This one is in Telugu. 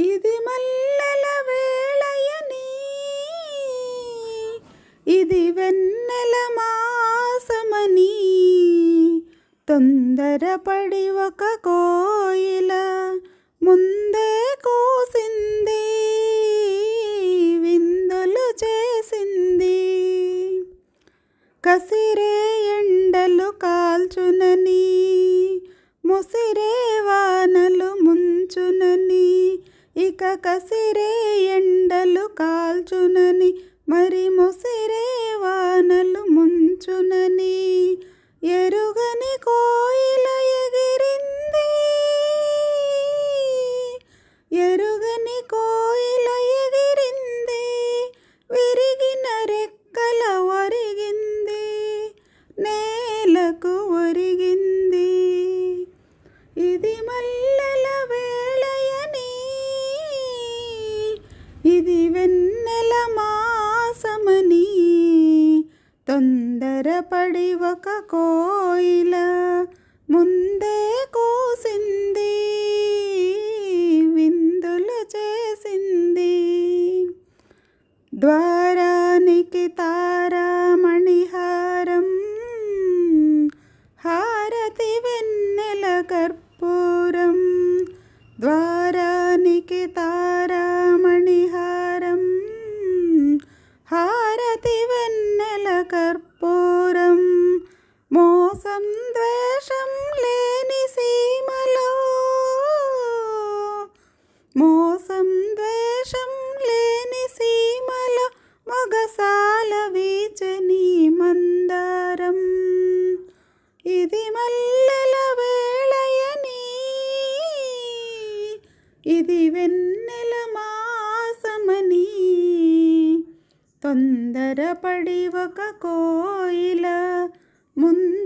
ఇది మల్లెల వేళయని ఇది వెన్నెల మాసమని. తొందరపడి ఒక కోయిల ముందే కూసింది. విందులు చేసింది. కసిరే ఎండలు కాల్చునని. ముసిరే కసిరే ఎండలు కాల్చునని మరి ముసిరే వానలు ముంచునని. ఎరుగని కోయిల ఎగిరింది ఎరుగని కోయిల ఎగిరింది విరిగిన రెక్కల ఒరిగింది నేలకు ఒరిగింది. ఇది మళ్ళీ తొందరపడి ఒక కోయిల ముందే కోసింది విందులు చేసింది. ద్వారానికి తారామణిహారం హారతి వెన్నెల కర్పూరం. ద్వారానికి తారామణిహారం హారతి వెన్నెల కర్పూరం మోసం ద్వేషం లేని సీమలో. మోసం ద్వేషం లేని సీమలో మొగసాల వీచని మందారం. ఇది మల్లెల వేళయని ఇది వెన్నెల మాసమని. తొందరపడి ఒక కోయిల ముందు